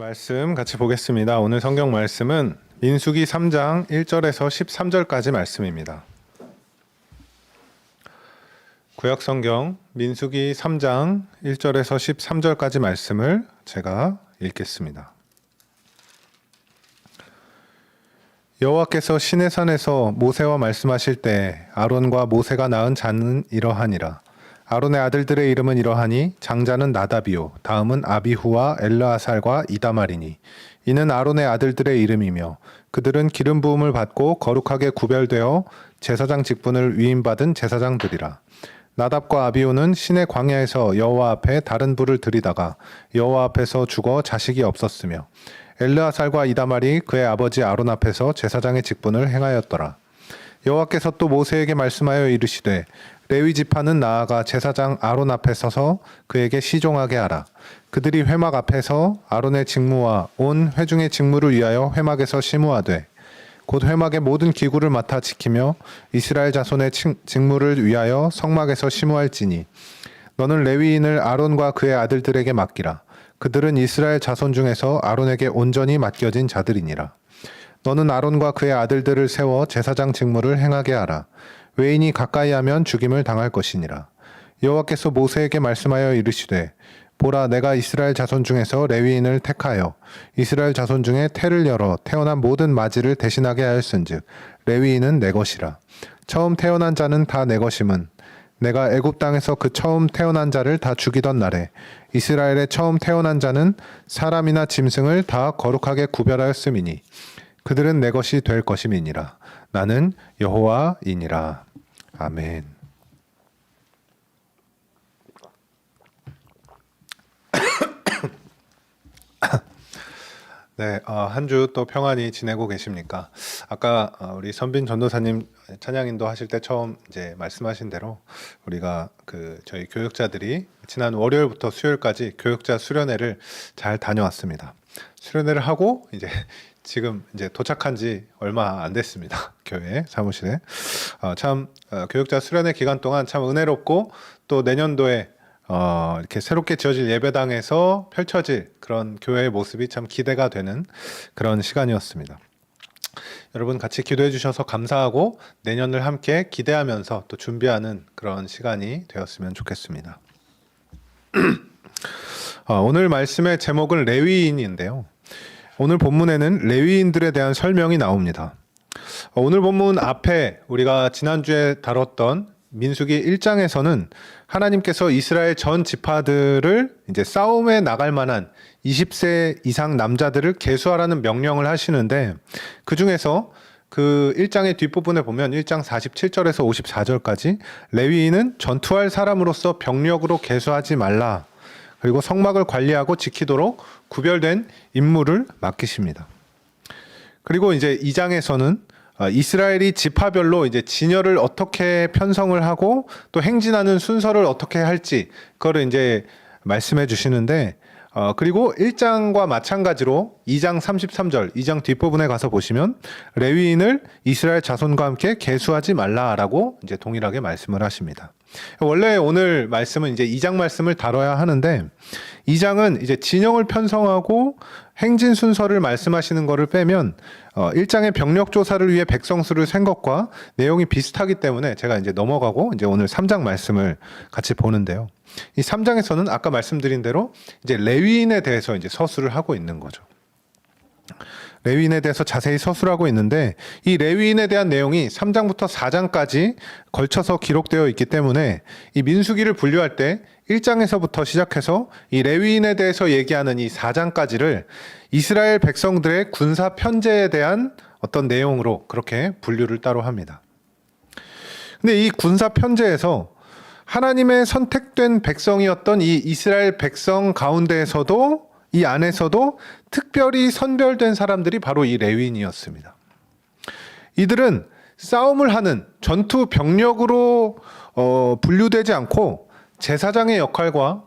말씀 같이 보겠습니다. 오늘 성경 말씀은 민수기 3장 1절에서 13절까지 말씀입니다. 구약 성경 민수기 3장 1절에서 13절까지 말씀을 제가 읽겠습니다. 여호와께서 시내산에서 모세와 말씀하실 때 아론과 모세가 낳은 자는 이러하니라. 아론의 아들들의 이름은 이러하니 장자는 나다비요. 다음은 아비후와 엘르아살과 이다말이니. 이는 아론의 아들들의 이름이며 그들은 기름 부음을 받고 거룩하게 구별되어 제사장 직분을 위임받은 제사장들이라. 나답과 아비후는 신의 광야에서 여호와 앞에 다른 불을 들이다가 여호와 앞에서 죽어 자식이 없었으며 엘르아살과 이다말이 그의 아버지 아론 앞에서 제사장의 직분을 행하였더라. 여호와께서 또 모세에게 말씀하여 이르시되 레위 지파는 나아가 제사장 아론 앞에 서서 그에게 시종하게 하라. 그들이 회막 앞에서 아론의 직무와 온 회중의 직무를 위하여 회막에서 심우하되 곧 회막의 모든 기구를 맡아 지키며 이스라엘 자손의 칭- 직무를 위하여 성막에서 심우할지니 너는 레위인을 아론과 그의 아들들에게 맡기라. 그들은 이스라엘 자손 중에서 아론에게 온전히 맡겨진 자들이니라. 너는 아론과 그의 아들들을 세워 제사장 직무를 행하게 하라. 외인이 가까이 하면 죽임을 당할 것이니라. 여호와께서 모세에게 말씀하여 이르시되 보라 내가 이스라엘 자손 중에서 레위인을 택하여 이스라엘 자손 중에 태를 열어 태어난 모든 마지를 대신하게 하였은즉 레위인은 내 것이라. 처음 태어난 자는 다 내 것임은 내가 애굽 땅에서 그 처음 태어난 자를 다 죽이던 날에 이스라엘의 처음 태어난 자는 사람이나 짐승을 다 거룩하게 구별하였음이니 그들은 내 것이 될 것임이니라. 나는 여호와이니라. 아멘. 네, 한주 또 평안히 지내고 계십니까? 아까 어, 우리 선빈 전도사님 찬양인도 하실 때 처음 이제 말씀하신 대로 우리가 그 저희 교육자들이 지난 월요일부터 수요일까지 교육자 수련회를 잘 다녀왔습니다. 수련회를 하고 이제 지금 이제 도착한 지 얼마 안 됐습니다. 교회 사무실에 어, 참 어, 교육자 수련회 기간 동안 참 은혜롭고 또 내년도에 어, 이렇게 새롭게 지어질 예배당에서 펼쳐질 그런 교회의 모습이 참 기대가 되는 그런 시간이었습니다. 여러분 같이 기도해 주셔서 감사하고 내년을 함께 기대하면서 또 준비하는 그런 시간이 되었으면 좋겠습니다. 어, 오늘 말씀의 제목은 레위인인데요. 오늘 본문에는 레위인들에 대한 설명이 나옵니다. 어, 오늘 본문 앞에 우리가 지난주에 다뤘던 민수기 1장에서는 하나님께서 이스라엘 전 지파들을 이제 싸움에 나갈 만한 20세 이상 남자들을 계수하라는 명령을 하시는데 그 중에서 그 1장의 뒷부분에 보면 1장 47절에서 54절까지 레위인은 전투할 사람으로서 병력으로 계수하지 말라. 그리고 성막을 관리하고 지키도록 구별된 임무를 맡기십니다. 그리고 이제 2장에서는 어, 이스라엘이 지파별로 이제 진열을 어떻게 편성을 하고 또 행진하는 순서를 어떻게 할지 그거를 이제 말씀해 주시는데 어, 그리고 1장과 마찬가지로 2장 33절, 2장 뒷부분에 가서 보시면 레위인을 이스라엘 자손과 함께 계수하지 말라라고 이제 동일하게 말씀을 하십니다. 원래 오늘 말씀은 이제 2장 말씀을 다뤄야 하는데 2장은 이제 진영을 편성하고 행진 순서를 말씀하시는 것을 빼면 어 1장의 병력 조사를 위해 백성 수를 센 것과 내용이 비슷하기 때문에 제가 이제 넘어가고 이제 오늘 3장 말씀을 같이 보는데요. 이 3장에서는 아까 말씀드린 대로 이제 레위인에 대해서 이제 서술을 하고 있는 거죠. 레위인에 대해서 자세히 서술하고 있는데 이 레위인에 대한 내용이 3장부터 4장까지 걸쳐서 기록되어 있기 때문에 이 민수기를 분류할 때 1장에서부터 시작해서 이 레위인에 대해서 얘기하는 이 4장까지를 이스라엘 백성들의 군사 편제에 대한 어떤 내용으로 그렇게 분류를 따로 합니다. 근데 이 군사 편제에서 하나님의 선택된 백성이었던 이 이스라엘 백성 가운데에서도 이 안에서도 특별히 선별된 사람들이 바로 이 레위인이었습니다. 이들은 싸움을 하는 전투 병력으로 어, 분류되지 않고 제사장의 역할과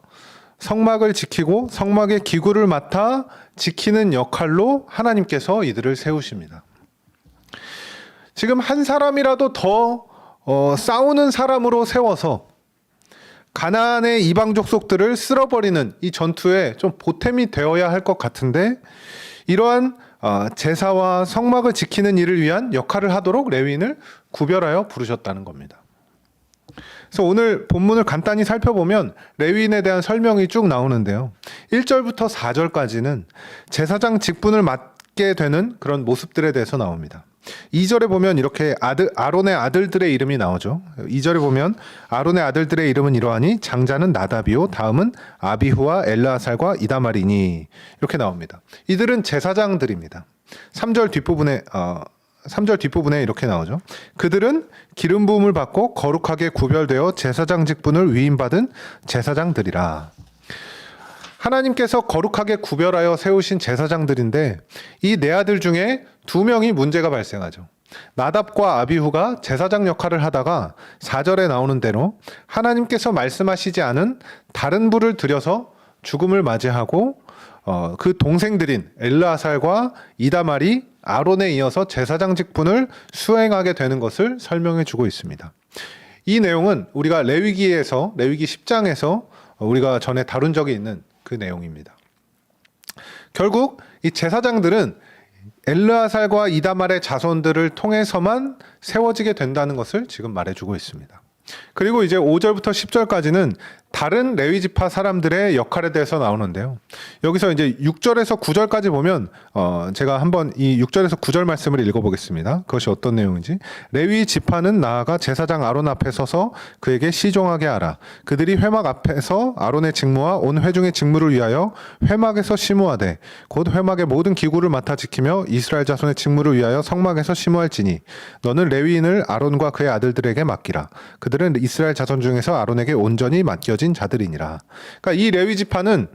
성막을 지키고 성막의 기구를 맡아 지키는 역할로 하나님께서 이들을 세우십니다. 지금 한 사람이라도 더 어, 싸우는 사람으로 세워서 가나안의 이방 족 속들을 쓸어버리는 이 전투에 좀 보탬이 되어야 할 것 같은데 이러한 어, 제사와 성막을 지키는 일을 위한 역할을 하도록 레위인을 구별하여 부르셨다는 겁니다. 그래서 오늘 본문을 간단히 살펴보면 레위인에 대한 설명이 쭉 나오는데요. 1절부터 4절까지는 제사장 직분을 맡게 되는 그런 모습들에 대해서 나옵니다. 2절에 보면 이렇게 아들 아론의 아들들의 이름이 나오죠. 2절에 보면 아론의 아들들의 이름은 이러하니 장자는 나다비요 다음은 아비후와 엘라살과 이다말이니 이렇게 나옵니다. 이들은 제사장들입니다. 3절 뒷부분에 어 3절 뒷부분에 이렇게 나오죠. 그들은 기름 부음을 받고 거룩하게 구별되어 제사장 직분을 위임받은 제사장들이라. 하나님께서 거룩하게 구별하여 세우신 제사장들인데 이 네 아들 중에 두 명이 문제가 발생하죠. 나답과 아비후가 제사장 역할을 하다가 4절에 나오는 대로 하나님께서 말씀하시지 않은 다른 불을 들여서 죽음을 맞이하고 어, 그 동생들인 엘르아살과 이다말이 아론에 이어서 제사장 직분을 수행하게 되는 것을 설명해 주고 있습니다. 이 내용은 우리가 레위기에서 레위기 10장에서 우리가 전에 다룬 적이 있는 그 내용입니다. 결국 이 제사장들은 엘르아살과 이다말의 자손들을 통해서만 세워지게 된다는 것을 지금 말해주고 있습니다. 그리고 이제 5절부터 10절까지는 다른 레위 지파 사람들의 역할에 대해서 나오는데요. 여기서 이제 6절에서 9절까지 보면 어 제가 한번 이 6절에서 9절 말씀을 읽어 보겠습니다. 그것이 어떤 내용인지 레위 지파는 나아가 제사장 아론 앞에 서서 그에게 시종하게 하라. 그들이 회막 앞에서 아론의 직무와 온 회중의 직무를 위하여 회막에서 심무하되 곧 회막의 모든 기구를 맡아 지키며 이스라엘 자손의 직무를 위하여 성막에서 심무할지니 너는 레위인을 아론과 그의 아들들에게 맡기라. 그들은 이스라엘 자손 중에서 아론에게 온전히 맡겨 진 자들이니라. 그러니까 이 레위 지파는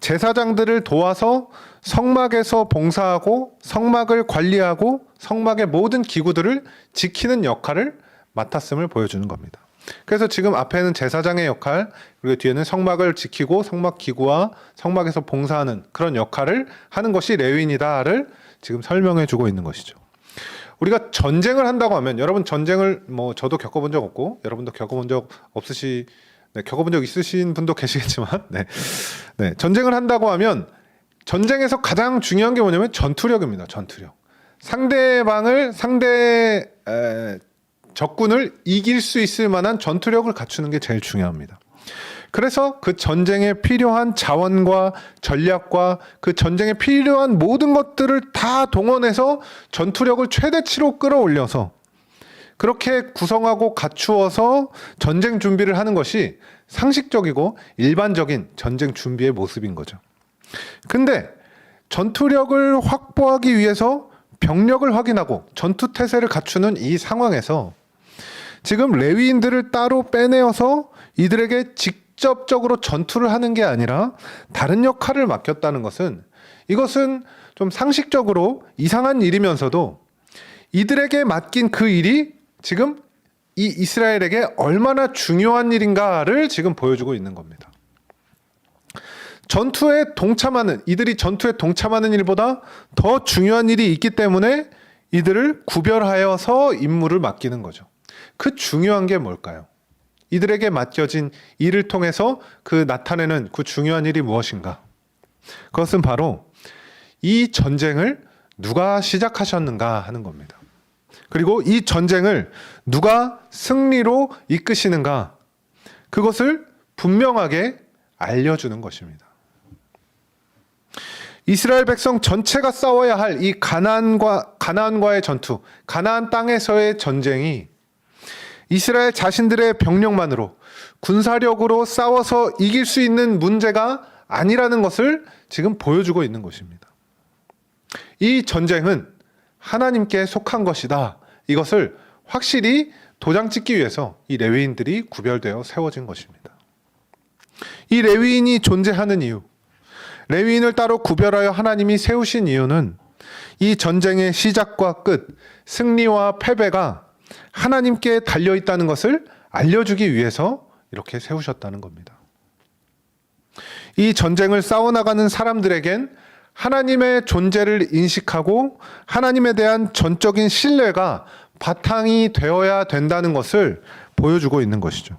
제사장들을 도와서 성막에서 봉사하고 성막을 관리하고 성막의 모든 기구들을 지키는 역할을 맡았음을 보여주는 겁니다. 그래서 지금 앞에는 제사장의 역할, 그리고 뒤에는 성막을 지키고 성막 기구와 성막에서 봉사하는 그런 역할을 하는 것이 레위인이다를 지금 설명해 주고 있는 것이죠. 우리가 전쟁을 한다고 하면 여러분 전쟁을 뭐 저도 겪어본 적 없고 여러분도 겪어본 적 없으시 네, 겪어본 적 있으신 분도 계시겠지만 네. 네, 전쟁을 한다고 하면 전쟁에서 가장 중요한 게 뭐냐면 전투력입니다. 전투력. 상대방을 상대 에, 적군을 이길 수 있을 만한 전투력을 갖추는 게 제일 중요합니다. 그래서 그 전쟁에 필요한 자원과 전략과 그 전쟁에 필요한 모든 것들을 다 동원해서 전투력을 최대치로 끌어올려서 그렇게 구성하고 갖추어서 전쟁 준비를 하는 것이 상식적이고 일반적인 전쟁 준비의 모습인 거죠. 근데 전투력을 확보하기 위해서 병력을 확인하고 전투 태세를 갖추는 이 상황에서 지금 레위인들을 따로 빼내어서 이들에게 직접적으로 전투를 하는 게 아니라 다른 역할을 맡겼다는 것은 이것은 좀 상식적으로 이상한 일이면서도 이들에게 맡긴 그 일이 지금 이 이스라엘에게 얼마나 중요한 일인가를 지금 보여주고 있는 겁니다. 전투에 동참하는 이들이 전투에 동참하는 일보다 더 중요한 일이 있기 때문에 이들을 구별하여서 임무를 맡기는 거죠. 그 중요한 게 뭘까요? 이들에게 맡겨진 일을 통해서 그 나타내는 그 중요한 일이 무엇인가? 그것은 바로 이 전쟁을 누가 시작하셨는가 하는 겁니다. 그리고 이 전쟁을 누가 승리로 이끄시는가? 그것을 분명하게 알려주는 것입니다. 이스라엘 백성 전체가 싸워야 할 이 가나안과 가나안과의 전투, 가나안 땅에서의 전쟁이 이스라엘 자신들의 병력만으로 군사력으로 싸워서 이길 수 있는 문제가 아니라는 것을 지금 보여주고 있는 것입니다. 이 전쟁은 하나님께 속한 것이다. 이것을 확실히 도장 찍기 위해서 이 레위인들이 구별되어 세워진 것입니다. 이 레위인이 존재하는 이유, 레위인을 따로 구별하여 하나님이 세우신 이유는 이 전쟁의 시작과 끝, 승리와 패배가 하나님께 달려 있다는 것을 알려주기 위해서 이렇게 세우셨다는 겁니다. 이 전쟁을 싸워나가는 사람들에겐 하나님의 존재를 인식하고 하나님에 대한 전적인 신뢰가 바탕이 되어야 된다는 것을 보여주고 있는 것이죠.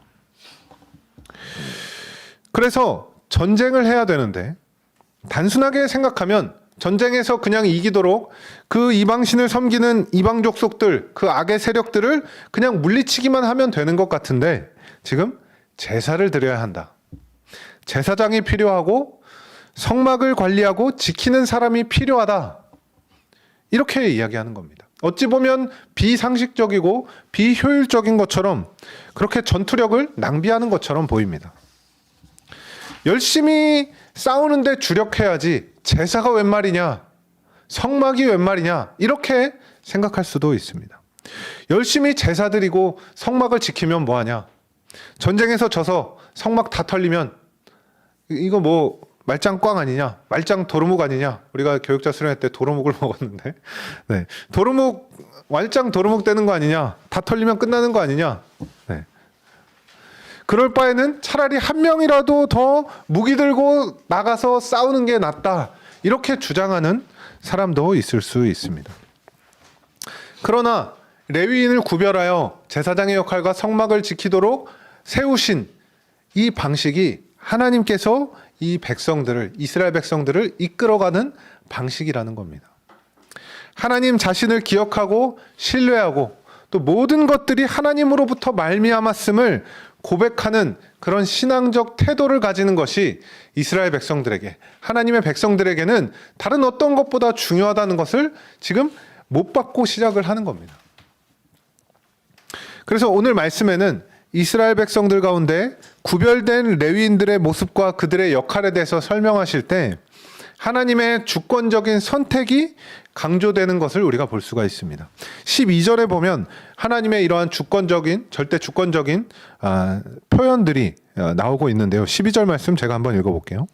그래서 전쟁을 해야 되는데 단순하게 생각하면 전쟁에서 그냥 이기도록 그 이방신을 섬기는 이방 족속들, 그 악의 세력들을 그냥 물리치기만 하면 되는 것 같은데 지금 제사를 드려야 한다. 제사장이 필요하고 성막을 관리하고 지키는 사람이 필요하다. 이렇게 이야기하는 겁니다. 어찌 보면 비상식적이고 비효율적인 것처럼 그렇게 전투력을 낭비하는 것처럼 보입니다. 열심히 싸우는데 주력해야지 제사가 웬 말이냐 성막이 웬 말이냐 이렇게 생각할 수도 있습니다. 열심히 제사 드리고 성막을 지키면 뭐하냐 전쟁에서 져서 성막 다 털리면 이거 뭐 말짱 꽝 아니냐 말짱 도루묵 아니냐 우리가 교육자 수련회 때 도루묵을 먹었는데 네 도루묵 말짱 도루묵 되는 거 아니냐 다 털리면 끝나는 거 아니냐 네. 그럴 바에는 차라리 한 명이라도 더 무기 들고 나가서 싸우는 게 낫다. 이렇게 주장하는 사람도 있을 수 있습니다. 그러나 레위인을 구별하여 제사장의 역할과 성막을 지키도록 세우신 이 방식이 하나님께서 이 백성들을 이스라엘 백성들을 이끌어가는 방식이라는 겁니다. 하나님 자신을 기억하고 신뢰하고 또 모든 것들이 하나님으로부터 말미암았음을 고백하는 그런 신앙적 태도를 가지는 것이 이스라엘 백성들에게 하나님의 백성들에게는 다른 어떤 것보다 중요하다는 것을 지금 못 받고 시작을 하는 겁니다. 그래서 오늘 말씀에는 이스라엘 백성들 가운데 구별된 레위인들의 모습과 그들의 역할에 대해서 설명하실 때 하나님의 주권적인 선택이 강조되는 것을 우리가 볼 수가 있습니다. 12절에 보면 하나님의 이러한 주권적인 절대 주권적인 아, 표현들이 어, 나오고 있는데요. 12절 말씀 제가 한번 읽어볼게요.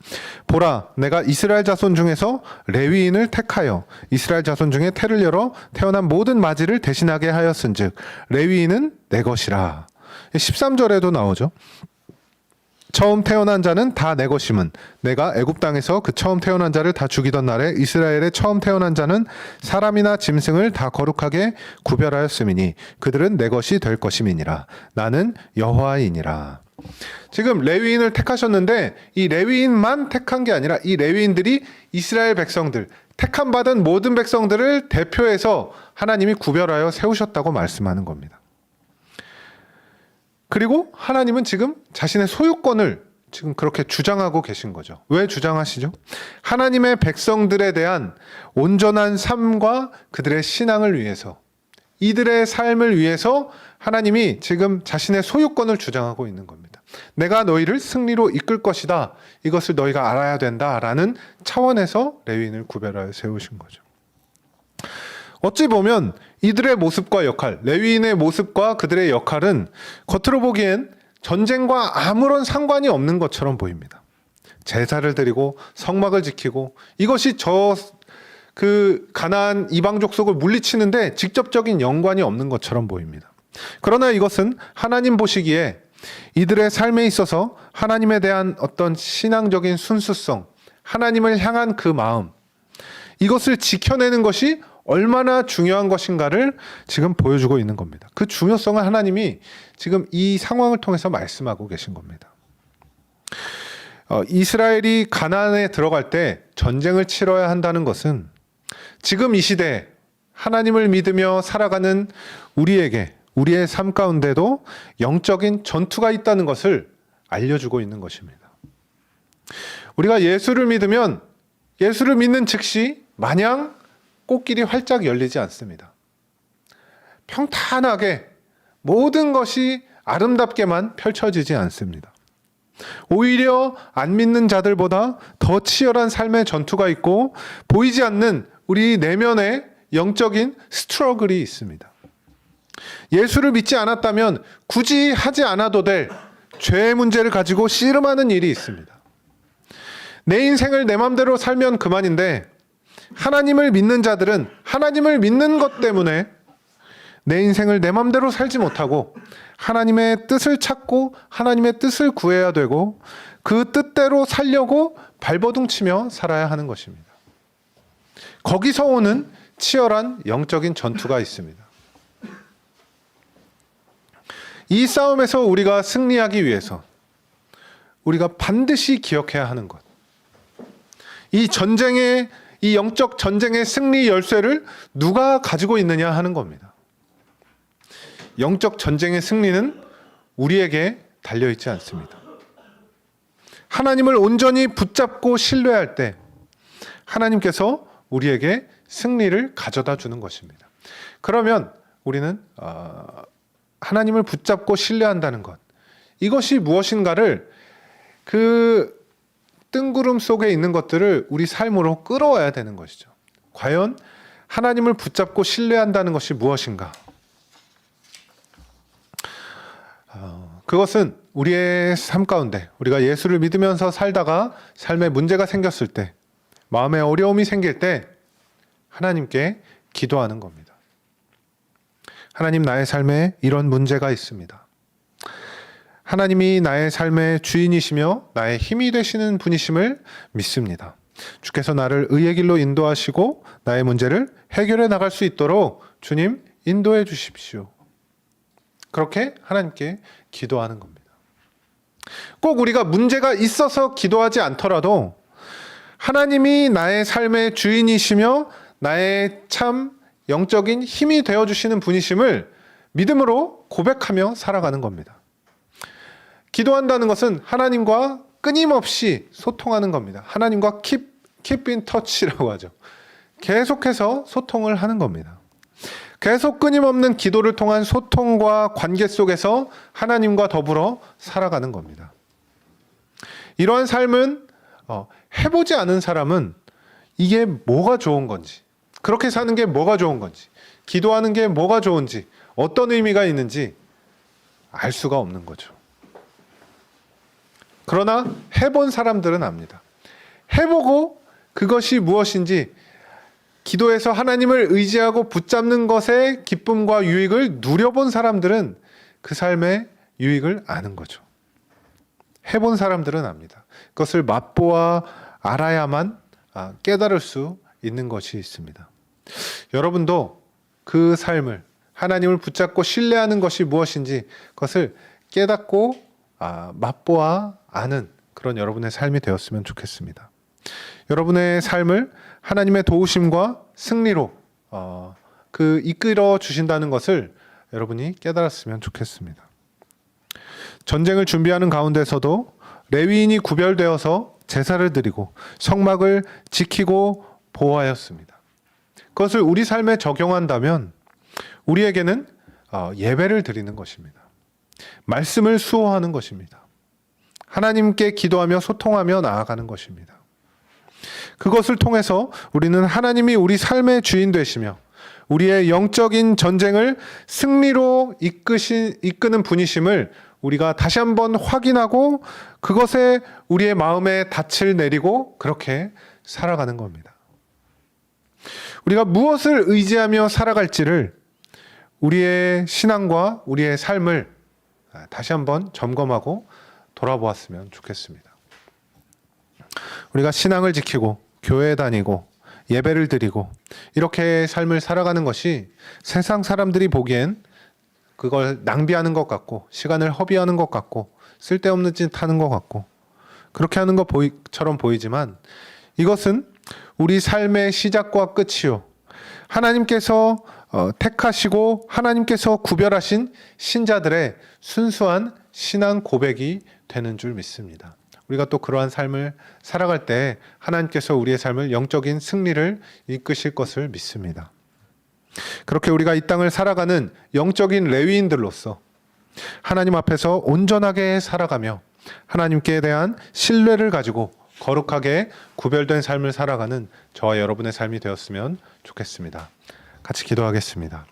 보라, 내가 이스라엘 자손 중에서 레위인을 택하여 이스라엘 자손 중에 태를 열어 태어난 모든 마지를 대신하게 하였은즉 레위인은 내 것이라. 13절에도 나오죠. 처음 태어난 자는 다 내 것임은 내가 애굽 땅에서 그 처음 태어난 자를 다 죽이던 날에 이스라엘의 처음 태어난 자는 사람이나 짐승을 다 거룩하게 구별하였음이니 그들은 내 것이 될 것임이니라 나는 여호와이니라 지금 레위인을 택하셨는데 이 레위인만 택한 게 아니라 이 레위인들이 이스라엘 백성들 택함 받은 모든 백성들을 대표해서 하나님이 구별하여 세우셨다고 말씀하는 겁니다. 그리고 하나님은 지금 자신의 소유권을 지금 그렇게 주장하고 계신 거죠. 왜 주장하시죠? 하나님의 백성들에 대한 온전한 삶과 그들의 신앙을 위해서 이들의 삶을 위해서 하나님이 지금 자신의 소유권을 주장하고 있는 겁니다. 내가 너희를 승리로 이끌 것이다. 이것을 너희가 알아야 된다 라는 차원에서 레위인을 구별하여 세우신 거죠. 어찌 보면 이들의 모습과 역할, 레위인의 모습과 그들의 역할은 겉으로 보기엔 전쟁과 아무런 상관이 없는 것처럼 보입니다. 제사를 드리고 성막을 지키고 이것이 저 그 가나안 이방 족속을 물리치는데 직접적인 연관이 없는 것처럼 보입니다. 그러나 이것은 하나님 보시기에 이들의 삶에 있어서 하나님에 대한 어떤 신앙적인 순수성, 하나님을 향한 그 마음, 이것을 지켜내는 것이 얼마나 중요한 것인가를 지금 보여주고 있는 겁니다. 그 중요성을 하나님이 지금 이 상황을 통해서 말씀하고 계신 겁니다. 어, 이스라엘이 가나안에 들어갈 때 전쟁을 치러야 한다는 것은 지금 이 시대 하나님을 믿으며 살아가는 우리에게 우리의 삶 가운데도 영적인 전투가 있다는 것을 알려주고 있는 것입니다. 우리가 예수를 믿으면 예수를 믿는 즉시 마냥 꽃길이 활짝 열리지 않습니다. 평탄하게 모든 것이 아름답게만 펼쳐지지 않습니다. 오히려 안 믿는 자들보다 더 치열한 삶의 전투가 있고 보이지 않는 우리 내면에 영적인 스트러글이 있습니다. 예수를 믿지 않았다면 굳이 하지 않아도 될 죄의 문제를 가지고 씨름하는 일이 있습니다. 내 인생을 내 맘대로 살면 그만인데 하나님을 믿는 자들은 하나님을 믿는 것 때문에 내 인생을 내 맘대로 살지 못하고 하나님의 뜻을 찾고 하나님의 뜻을 구해야 되고 그 뜻대로 살려고 발버둥 치며 살아야 하는 것입니다. 거기서 오는 치열한 영적인 전투가 있습니다. 이 싸움에서 우리가 승리하기 위해서 우리가 반드시 기억해야 하는 것. 이 전쟁의 이 영적 전쟁의 승리 열쇠를 누가 가지고 있느냐 하는 겁니다. 영적 전쟁의 승리는 우리에게 달려 있지 않습니다. 하나님을 온전히 붙잡고 신뢰할 때 하나님께서 우리에게 승리를 가져다 주는 것입니다. 그러면 우리는 어, 하나님을 붙잡고 신뢰한다는 것 이것이 무엇인가를 그 뜬구름 속에 있는 것들을 우리 삶으로 끌어와야 되는 것이죠. 과연 하나님을 붙잡고 신뢰한다는 것이 무엇인가? 어, 그것은 우리의 삶 가운데 우리가 예수를 믿으면서 살다가 삶에 문제가 생겼을 때, 마음에 어려움이 생길 때 하나님께 기도하는 겁니다. 하나님 나의 삶에 이런 문제가 있습니다. 하나님이 나의 삶의 주인이시며 나의 힘이 되시는 분이심을 믿습니다. 주께서 나를 의의 길로 인도하시고 나의 문제를 해결해 나갈 수 있도록 주님 인도해 주십시오. 그렇게 하나님께 기도하는 겁니다. 꼭 우리가 문제가 있어서 기도하지 않더라도 하나님이 나의 삶의 주인이시며 나의 참 영적인 힘이 되어 주시는 분이심을 믿음으로 고백하며 살아가는 겁니다. 기도한다는 것은 하나님과 끊임없이 소통하는 겁니다. 하나님과 keep, keep in touch라고 하죠. 계속해서 소통을 하는 겁니다. 계속 끊임없는 기도를 통한 소통과 관계 속에서 하나님과 더불어 살아가는 겁니다. 이러한 삶은 어, 해보지 않은 사람은 이게 뭐가 좋은 건지, 그렇게 사는 게 뭐가 좋은 건지, 기도하는 게 뭐가 좋은지, 어떤 의미가 있는지 알 수가 없는 거죠. 그러나 해본 사람들은 압니다. 해보고 그것이 무엇인지 기도에서 하나님을 의지하고 붙잡는 것의 기쁨과 유익을 누려본 사람들은 그 삶의 유익을 아는 거죠. 해본 사람들은 압니다. 그것을 맛보아 알아야만 아, 깨달을 수 있는 것이 있습니다. 여러분도 그 삶을 하나님을 붙잡고 신뢰하는 것이 무엇인지 그것을 깨닫고 아, 맛보아 아는 그런 여러분의 삶이 되었으면 좋겠습니다. 여러분의 삶을 하나님의 도우심과 승리로 어, 그 이끌어 주신다는 것을 여러분이 깨달았으면 좋겠습니다. 전쟁을 준비하는 가운데서도 레위인이 구별되어서 제사를 드리고 성막을 지키고 보호하였습니다. 그것을 우리 삶에 적용한다면 우리에게는 어, 예배를 드리는 것입니다. 말씀을 수호하는 것입니다. 하나님께 기도하며 소통하며 나아가는 것입니다. 그것을 통해서 우리는 하나님이 우리 삶의 주인 되시며 우리의 영적인 전쟁을 승리로 이끄신, 이끄는 분이심을 우리가 다시 한번 확인하고 그것에 우리의 마음에 닻을 내리고 그렇게 살아가는 겁니다. 우리가 무엇을 의지하며 살아갈지를 우리의 신앙과 우리의 삶을 다시 한번 점검하고 돌아보았으면 좋겠습니다. 우리가 신앙을 지키고 교회 다니고 예배를 드리고 이렇게 삶을 살아가는 것이 세상 사람들이 보기엔 그걸 낭비하는 것 같고 시간을 허비하는 것 같고 쓸데없는 짓 하는 것 같고 그렇게 하는 것처럼 보이지만 이것은 우리 삶의 시작과 끝이요 하나님께서 어, 택하시고 하나님께서 구별하신 신자들의 순수한 신앙 고백이 되는 줄 믿습니다. 우리가 또 그러한 삶을 살아갈 때 하나님께서 우리의 삶을 영적인 승리를 이끄실 것을 믿습니다. 그렇게 우리가 이 땅을 살아가는 영적인 레위인들로서 하나님 앞에서 온전하게 살아가며 하나님께 대한 신뢰를 가지고 거룩하게 구별된 삶을 살아가는 저와 여러분의 삶이 되었으면 좋겠습니다. 같이 기도하겠습니다.